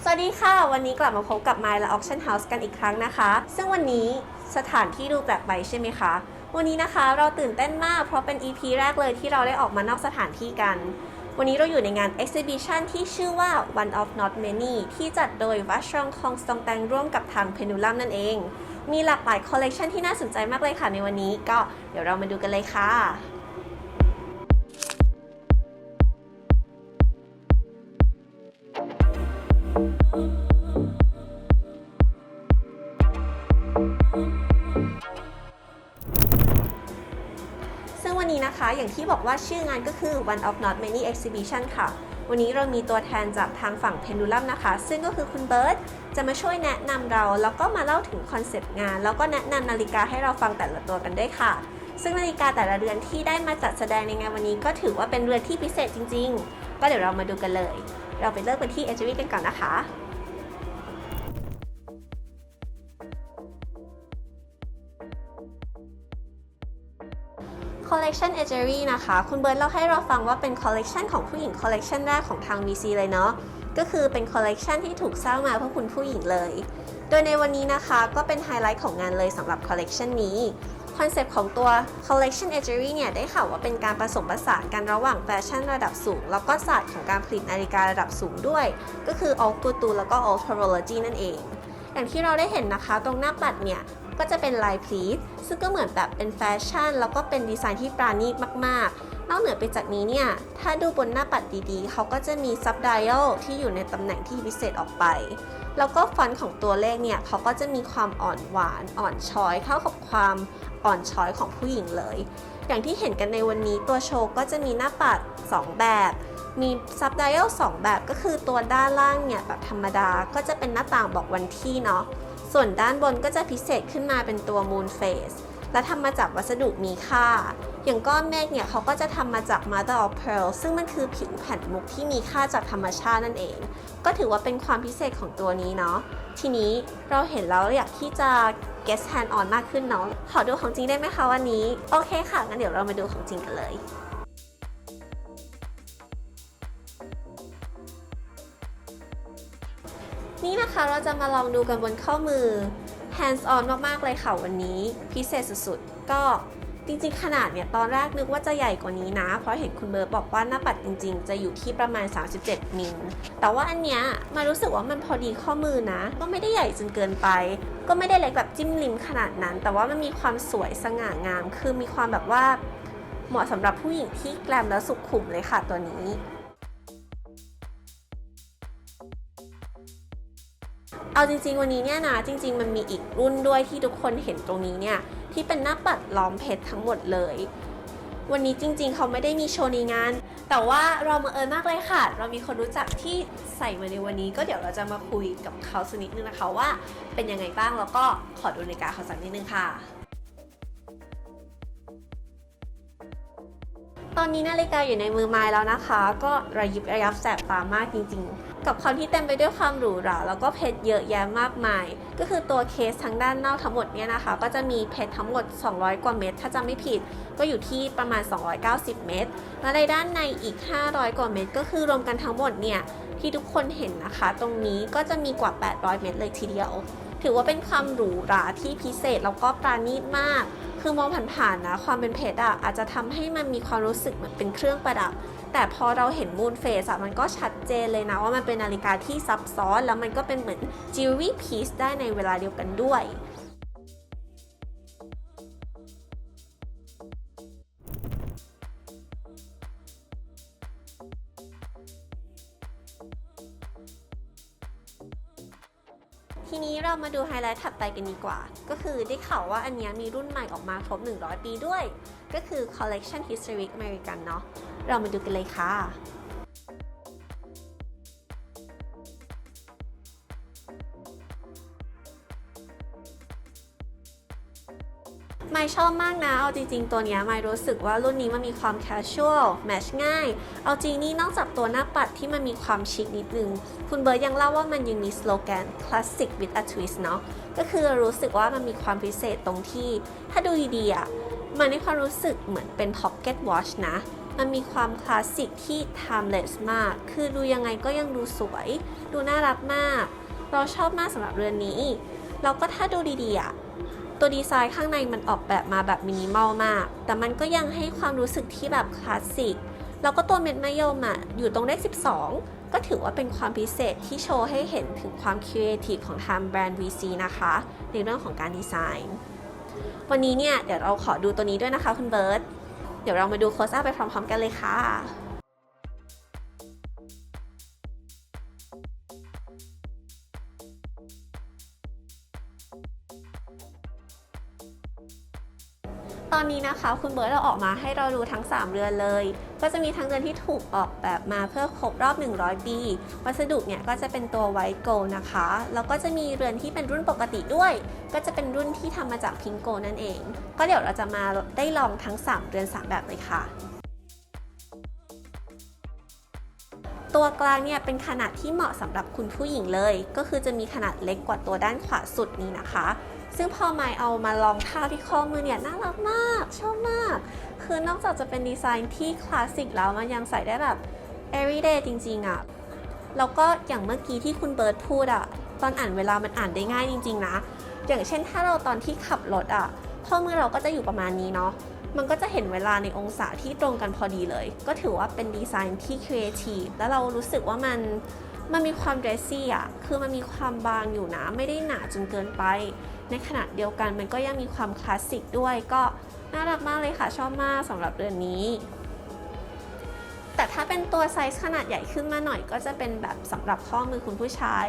สวัสดีค่ะ วันนี้กลับมาพบกับ My และ Auction House กันอีกครั้งนะคะ ซึ่งวันนี้สถานที่ดูแปลกไปใช่ไหมคะ วันนี้นะคะเราตื่นเต้นมากเพราะเป็น EP แรกเลยที่เราได้ออกมานอกสถานที่กัน วันนี้เราอยู่ในงาน Exhibition ที่ชื่อว่า One of Not Many ที่จัดโดยวัชรองคองสตองแตงร่วมกับทาง Pendulum นั่นเอง มีหลากหลายคอลเลกชันที่น่าสนใจมากเลยค่ะในวันนี้ ก็เดี๋ยวเรามาดูกันเลยค่ะ อย่างที่บอกว่าชื่องานก็คือ One of Not Many Exhibition ค่ะ วันนี้เรามีตัวแทนจากทางฝั่ง Pendulum นะคะ ซึ่งก็คือคุณเบิร์ตจะมาช่วยแนะนำเรา แล้วก็มาเล่าถึงคอนเซปต์งาน แล้วก็แนะนำนาฬิกาให้เราฟังแต่ละตัวกันด้วยค่ะ ซึ่งนาฬิกาแต่ละเรือนที่ได้มาจัดแสดงในงานวันนี้ ก็ถือว่าเป็นเรือนที่พิเศษจริง ๆ ก็เดี๋ยวเรามาดูกันเลย เราไปเริ่มกันที่ e d g e r y กันก่อนนะคะ คอลเลกชันเอเจอรี่นะคะ คุณเบิร์ตเล่าให้เราฟังว่าเป็นคอลเลกชันของผู้หญิงคอลเลกชันแรกของทาง VC เลยเนาะ ก็คือเป็นคอลเลกชันที่ถูกสร้างมาเพื่อคุณผู้หญิงเลย โดยในวันนี้นะคะก็เป็นไฮไลท์ของงานเลยสำหรับคอลเลกชันนี้ คอนเซปต์ของตัว Collection e d g e r y เนี่ยได้ข่าวว่าเป็นการผสมผสานกันระหว่างแฟชั่นระดับสูง แล้วก็ศาสตร์ของการผลิตนาฬิการะดับสูงด้วย ก็คือ Alt g u t u แล้วก็ Alt Horology นั่นเองอย่างที่เราได้เห็นนะคะ ตรงหน้าปัดเนี่ย ก็จะเป็นลายพลีทซึ่งก็เหมือนแบบเป็นแฟชั่น แล้วก็เป็นดีไซน์ที่ปราณีตมากๆ นอกเหนือไปจากนี้เนี่ย ถ้าดูบนหน้าปัดดีๆ เขาก็จะมีซับได a l ที่อยู่ในตำแหน่งที่พิเศษออกไป แล้วก็ฟอนต์ของตัวเลขเนี่ย เขาก็จะมีความอ่อนหวานอ่อนช้อยเข้ากับความอ่อนช้อยของผู้หญิงเลย อย่างที่เห็นกันในวันนี้ตัวโชว์ก็จะมีหน้าปัด 2 แบบมีซับได a l 2แบบก็คือตัวด้านล่างเนี่ยแบบธรรมดาก็จะเป็นหน้าต่างบอกวันที่เนาะ ส่วนด้านบนก็จะพิเศษขึ้นมาเป็นตัว Moon Face และทำมาจากวัสดุมีค่า อย่างก้อนเมฆเนี่ยเขาก็จะทำมาจาก Mother of Pearl ซึ่งมันคือผิวแผ่นมุกที่มีค่าจากธรรมชาตินั่นเอง ก็ถือว่าเป็นความพิเศษของตัวนี้เนาะ ทีนี้เราเห็นแล้วอยากที่จะ guess hand on มากขึ้นเนาะ ขอดูของจริงได้ไหมคะวันนี้ โอเคค่ะ งั้นเดี๋ยวเรามาดูของจริงกันเลย นี่นะคะเราจะมาลองดูกันบนข้อมือ hands on มากๆเลยค่ะวันนี้ พิเศษสุดๆ ก็จริงๆ ขนาดเนี่ยตอนแรกนึกว่าจะใหญ่กว่านี้นะ เพราะเห็นคุณเบิร์ตบอกว่าหน้าปัดจริงๆ จะอยู่ที่ประมาณ 37 มิล แต่ว่าอันเนี้ยมารู้สึกว่ามันพอดีข้อมือนะ ก็ไม่ได้ใหญ่จนเกินไป ก็ไม่ได้เล็กแบบจิ้มลิมขนาดนั้น แต่ว่ามันมีความสวยสง่างาม คือมีความแบบว่าเหมาะสำหรับผู้หญิงที่แกลมและสุขุมเลยค่ะตัวนี้ เอาจริง ๆ วันนี้เนี่ยนะจริง ๆ มันมีอีกรุ่นด้วยที่ทุกคนเห็นตรงนี้เนี่ยที่เป็นหน้าปัดล้อมเพชรทั้งหมดเลย วันนี้จริง ๆ เขาไม่ได้มีโชว์ในงาน แต่ว่าเรามาเอิญมากเลยค่ะ เรามีคนรู้จักที่ใส่มาในวันนี้ ก็เดี๋ยวเราจะมาคุยกับเขาสักนิดนึงนะคะว่าเป็นยังไงบ้างแล้วก็ขอดูนาฬิกาเขาสักนิดนึงค่ะ ตอนนี้นาฬิกาอยู่ในมือไม้แล้วนะคะ ก็ระยิบระยับแสบตามากจริงๆ กับความที่เต็มไปด้วยความหรูหราแล้วก็เพชรเยอะแยะมากมาย ก็คือตัวเคสทั้งด้านนอกทั้งหมดเนี่ยนะคะ ก็จะมีเพชรทั้งหมด 200 กว่าเม็ดถ้าจำไม่ผิด ก็อยู่ที่ประมาณ 290 เม็ดและในด้านในอีก 500 กว่าเม็ดก็คือรวมกันทั้งหมดเนี่ยที่ทุกคนเห็นนะคะ ตรงนี้ก็จะมีกว่า 800 เม็ดเลยทีเดียว ถือว่าเป็นความหรูหราที่พิเศษแล้วก็ปราณีตมาก คือมองผ่านๆนะความเป็นเพชรอะอาจจะทำให้มันมีความรู้สึกเหมือนเป็นเครื่องประดับ แต่พอเราเห็นมูนเฟสอะมันก็ชัดเจนเลยนะว่ามันเป็นนาฬิกาที่ซับซ้อน แล้วมันก็เป็นเหมือนจิวเวลรี่พีซได้ในเวลาเดียวกันด้วย ทีนี้เรามาดูไฮไลท์ถัดไปกันดีกว่า ก็คือได้ข่าวว่าอันนี้มีรุ่นใหม่ออกมาครบ 100 ปีด้วย ก็คือ Collection Historic American เนาะ เรามาดูกันเลยค่ะ ไม่ชอบมากนะ เอาจริง ๆ ตัวนี้ไม่รู้สึกว่ารุ่นนี้มันมีความ casual แมชง่าย เอาจริงนี่นอกจากตัวหน้าปัดที่มันมีความชิคนิดนึง คุณเบิร์ดยังเล่าว่ามันยังมีสโลแกน classic with a twist เนาะ ก็คือรู้สึกว่ามันมีความพิเศษตรงที่ ถ้าดูดีๆอะ มันให้ความรู้สึกเหมือนเป็น pocket watch นะ มันมีความคลาสสิกที่ timeless มาก คือดูยังไงก็ยังดูสวย ดูน่ารักมาก เราชอบมากสำหรับเรือนนี้ แล้วก็ถ้าดูดีๆอะ ตัวดีไซน์ข้างในมันออกแบบมาแบบมินิมอลมาก แต่มันก็ยังให้ความรู้สึกที่แบบคลาสสิก แล้วก็ตัวเม็ดมะยมอะอยู่ตรงเลข 12 ก็ถือว่าเป็นความพิเศษที่โชว์ให้เห็นถึงความครีเอทีฟของทางแบรนด์ VC นะคะ ในเรื่องของการดีไซน์ วันนี้เนี่ยเดี๋ยวเราขอดูตัวนี้ด้วยนะคะคุณเบิร์ตเดี๋ยวเรามาดูโคสอัพไปพร้อมๆกันเลยค่ะ ตอนนี้นะคะ คุณเบิร์ตเราออกมาให้เราดูทั้ง 3 เรือนเลย ก็จะมีทั้งเรือนที่ถูกออกแบบมาเพื่อครบรอบ 100 ปี วัสดุเนี่ยก็จะเป็นตัวไวท์โกลนะคะ แล้วก็จะมีเรือนที่เป็นรุ่นปกติด้วย ก็จะเป็นรุ่นที่ทำมาจากพิงโกนั่นเอง ก็เดี๋ยวเราจะมาได้ลองทั้ง 3 เรือน 3 แบบเลยค่ะตัวกลางเนี่ยเป็นขนาดที่เหมาะสำหรับคุณผู้หญิงเลย ก็คือจะมีขนาดเล็กกว่าตัวด้านขวาสุดนี้นะคะ ซึ่งพอไมเอามาลองทาที่ข้อมือเนี่ยน่ารักมาก ชอบมาก คือนอกจากจะเป็นดีไซน์ที่คลาสสิกแล้วมันยังใส่ได้แบบ everyday จริงๆอะ่ะ แล้วก็อย่างเมื่อกี้ที่คุณเบิร์ตพูดอะ่ะ ตอนอ่านเวลามันอ่านได้ง่ายจริง ๆ นะ อย่างเช่นถ้าเราตอนที่ขับรถอะ่ะ ข้อมือเราก็จะอยู่ประมาณนี้เนาะ มันก็จะเห็นเวลาในองศาที่ตรงกันพอดีเลย ก็ถือว่าเป็นดีไซน์ที่ครีเอทีฟ แล้วเรารู้สึกว่ามัน มันมีความเดรสซี่อะ คือมันมีความบางอยู่นะ ไม่ได้หนาจนเกินไป ในขณะเดียวกันมันก็ยังมีความคลาสสิกด้วย ก็น่ารักมากเลยค่ะ ชอบมากสำหรับเรือนนี้ แต่ถ้าเป็นตัวไซส์ขนาดใหญ่ขึ้นมาหน่อย ก็จะเป็นแบบสำหรับข้อมือคุณผู้ชาย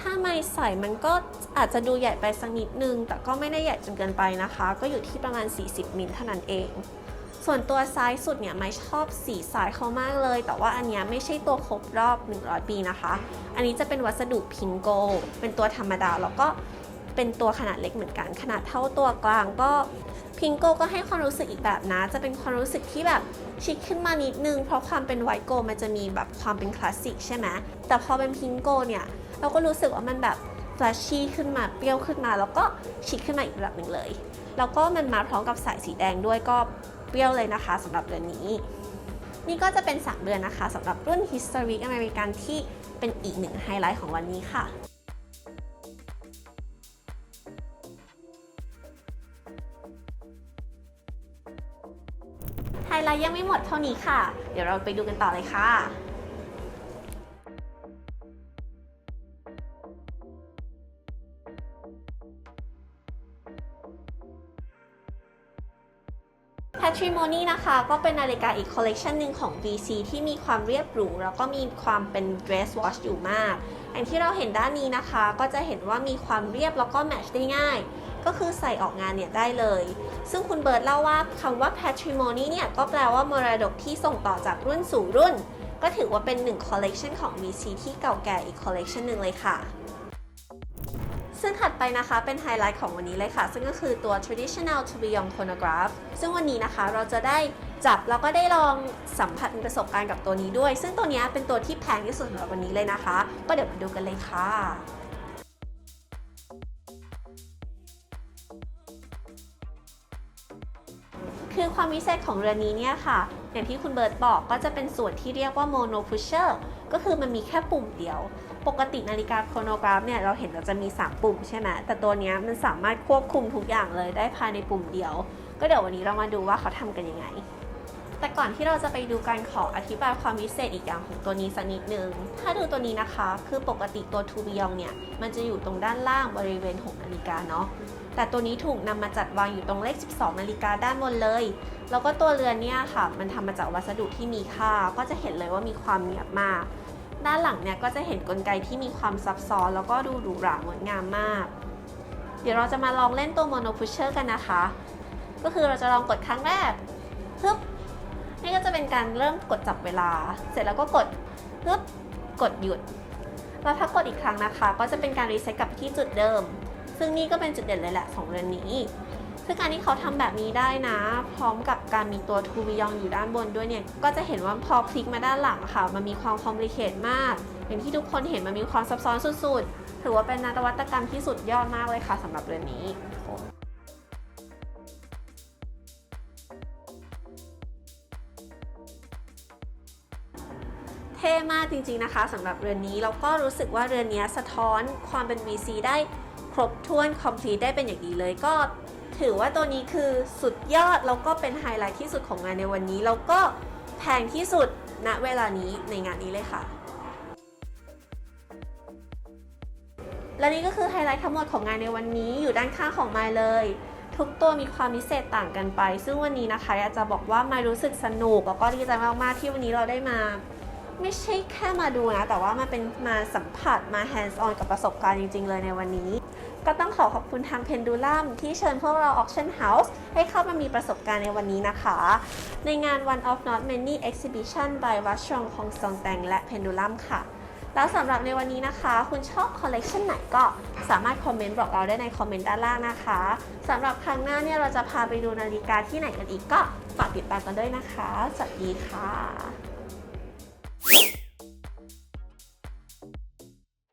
ถ้าไม่ใส่มันก็อาจจะดูใหญ่ไปสักนิดนึง แต่ก็ไม่ได้ใหญ่จนเกินไปนะคะ ก็อยู่ที่ประมาณ 40มิลเท่านั้นเอง ส่วนตัวซ้ายสุดเนี่ยไม่ชอบสีสายเขามากเลย แต่ว่าอันนี้ไม่ใช่ตัวครบรอบ 100 ปีนะคะ อันนี้จะเป็นวัสดุพิงโก เป็นตัวธรรมดาแล้วก็เป็นตัวขนาดเล็กเหมือนกัน ขนาดเท่าตัวกลางก็พิงโกก็ให้ความรู้สึกอีกแบบนะ จะเป็นความรู้สึกที่แบบชิคขึ้นมานิดนึง เพราะความเป็นไวโกมันจะมีแบบความเป็นคลาสสิกใช่ไหมแต่พอเป็นพิงโกเนี่ย เราก็รู้สึกว่ามันแบบฟลชชี่ขึ้นมาเปรี้ยวขึ้นมา แล้วก็ชิคขึ้นมาอีกระดับหนึ่งเลย แล้วก็มันมาพร้อมกับสายสีแดงด้วยก็ ปรี้ยวเลยนะคะสำหรับเดือนนี้ นี่ก็จะเป็น 3 เดือนนะคะสำหรับรุ่น Historic American ที่เป็นอีกหนึ่งไฮไลท์ของวันนี้ค่ะไฮไลท์ยังไม่หมดเท่านี้ค่ะ เดี๋ยวเราไปดูกันต่อเลยค่ะ Patrimony นะคะ ก็เป็นนาฬิกาอีกคอลเลกชันหนึ่งของ VC ที่มีความเรียบหรู แล้วก็มีความเป็น dress watch อยู่มาก อย่างที่เราเห็นด้านนี้นะคะ ก็จะเห็นว่ามีความเรียบแล้วก็แมทช์ได้ง่าย ก็คือใส่ออกงานเนี่ยได้เลย ซึ่งคุณเบิร์ดเล่าว่าคำว่า patrimony เนี่ยก็แปลว่ามรดกที่ส่งต่อจากรุ่นสู่รุ่น ก็ถือว่าเป็นหนึ่งคอลเลกชันของ VC ที่เก่าแก่อีกคอลเลกชันหนึ่งเลยค่ะ ซึ่งถัดไปนะคะเป็นไฮไลท์ของวันนี้เลยค่ะ ซึ่งก็คือตัว traditional to beyond chronograph ซึ่งวันนี้นะคะเราจะได้จับแล้วก็ได้ลองสัมผัสประสบการณ์กับตัวนี้ด้วย ซึ่งตัวนี้เป็นตัวที่แพงที่สุดสำหรับวันนี้เลยนะคะ ก็เดี๋ยวมาดูกันเลยค่ะ คือความพิเศษของเรือนนี้เนี่ยค่ะ อย่างที่คุณเบิร์ตบอกก็จะเป็นส่วนที่เรียกว่า mono pusher ก็คือมันมีแค่ปุ่มเดียว ปกตินาฬิกาโครโนกราฟเนี่ยเราเห็นเราจะมี 3 ปุ่มใช่ไหมแต่ตัวนี้มันสามารถควบคุมทุกอย่างเลยได้ภายในปุ่มเดียว ก็เดี๋ยววันนี้เรามาดูว่าเขาทำกันยังไง แต่ก่อนที่เราจะไปดูการขออธิบายความพิเศษอีกอย่างของตัวนี้สักนิดนึง ถ้าดูตัวนี้นะคะ คือปกติตัวทูบิยองเนี่ยมันจะอยู่ตรงด้านล่างบริเวณ6นาฬิกาเนาะ แต่ตัวนี้ถูกนำมาจัดวางอยู่ตรงเลข 12 นาฬิกาด้านบนเลย แล้วก็ตัวเรือนเนี่ยค่ะ มันทำมาจากวัสดุที่มีค่า ก็จะเห็นเลยว่ามีความเนียบมาก ด้านหลังเนี่ยก็จะเห็นกลไกที่มีความซับซ้อน แล้วก็ดูหรูหรางดงามมาก เดี๋ยวเราจะมาลองเล่นตัวโมโนพุชเชอร์กันนะคะ ก็คือเราจะลองกดครั้งแรกฮึบนี่ก็จะเป็นการเริ่มกดจับเวลา เสร็จแล้วก็กดปึ๊บกดหยุด แล้วถ้ากดอีกครั้งนะคะ ก็จะเป็นการรีเซ็ตกลับไปที่จุดเดิม ซึ่งนี่ก็เป็นจุดเด่นเลยแหละของเรือนนี้ ซึ่งการที่เขาทำแบบนี้ได้นะ พร้อมกับการมีตัวทูบิยองอยู่ด้านบนด้วยเนี่ย ก็จะเห็นว่าพอพลิกมาด้านหลังค่ะ มันมีความคอมพลีเคทมาก อย่างที่ทุกคนเห็นมันมีความซับซ้อนสุดๆ ถือว่าเป็นนวัตกรรมที่สุดยอดมากเลยค่ะสำหรับเรือนนี้ ท่มากจริงๆนะคะสำหรับเรือนนี้แล้วก็รู้สึกว่าเรือนนี้สะท้อนความเป็น VC ได้ครบถ้วน complete ได้เป็นอย่างดีเลยก็ถือว่าตัวนี้คือสุดยอด แล้วก็เป็นไฮไลท์ที่สุดของงานในวันนี้ แล้วก็แพงที่สุดณเวลานี้ในงานนี้เลยค่ะ และนี่ก็คือไฮไลท์ทั้งหมดของงานในวันนี้อยู่ด้านข้างของไมเลย ทุกตัวมีความพิเศษต่างกันไป ซึ่งวันนี้นะคะอยากจะบอกว่าไมรู้สึกสนุกแล้วก็ดีใจมากๆที่วันนี้เราได้มา ไม่ใช่แค่มาดูนะ แต่ว่ามาเป็นมาสัมผัสมา hands on กับประสบการณ์จริง ๆ เลยในวันนี้ ก็ต้องขอขอบคุณทาง Pendulum ที่เชิญพวกเรา Auction House ให้เข้ามามีประสบการณ์ในวันนี้นะคะ ในงาน One of Not Many Exhibition by วัชชงคงซองแตงและ Pendulum ค่ะ แล้วสำหรับในวันนี้นะคะ คุณชอบคอลเลกชันไหนก็สามารถคอมเมนต์บอกเราได้ในคอมเมนต์ด้านล่างนะคะสำหรับครั้งหน้าเนี่ยเราจะพาไปดูนาฬิกาที่ไหนกันอีกก็ฝากติดตามกันด้วยนะคะ สวัสดีค่ะ